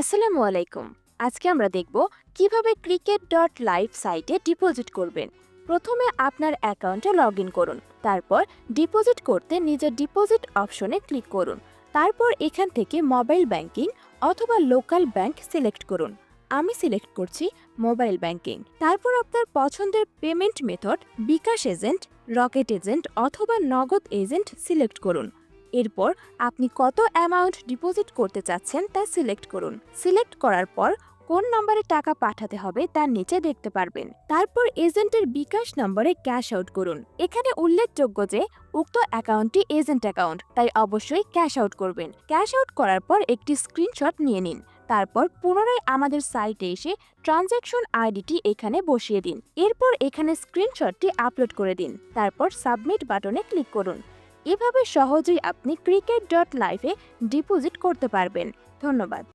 আসসালামু আলাইকুম। আজকে আমরা দেখব কীভাবে ক্রিকেট ডট লাইভ সাইটে ডিপোজিট করবেন। প্রথমে আপনার অ্যাকাউন্টে লগ করুন, তারপর ডিপোজিট করতে নিজের ডিপোজিট অপশনে ক্লিক করুন, তারপর এখান থেকে মোবাইল ব্যাংকিং অথবা লোকাল ব্যাংক সিলেক্ট করুন। আমি সিলেক্ট করছি মোবাইল ব্যাংকিং তারপর আপনার পছন্দের payment method bKash agent Rocket agent অথবা নগদ এজেন্ট সিলেক্ট করুন। এরপর আপনি কত অ্যামাউন্ট ডিপোজিট করতে চাচ্ছেন তা সিলেক্ট করুন। সিলেক্ট করার পর কোন নম্বরে টাকা পাঠাতে হবে তার নিচে দেখতে পারবেন। তারপর এজেন্টের বিকাশ নম্বরে ক্যাশ আউট করুন। এখানে উল্লেখযোগ্য যে উক্ত অ্যাকাউন্টটি এজেন্ট অ্যাকাউন্ট তাই অবশ্যই ক্যাশ আউট করবেন। ক্যাশ আউট করার পর একটি স্ক্রিনশট নিয়ে নিন। তারপর পুনরায় আমাদের সাইটে এসে ট্রানজ্যাকশন আইডিটি এখানে বসিয়ে দিন। এরপর এখানে স্ক্রিনশটটি আপলোড করে দিন। তারপর সাবমিট বাটনে ক্লিক করুন। এভাবে সহজেই আপনি ক্রিকেট ডট লাইফে ডিপোজিট করতে পারবেন। ধন্যবাদ।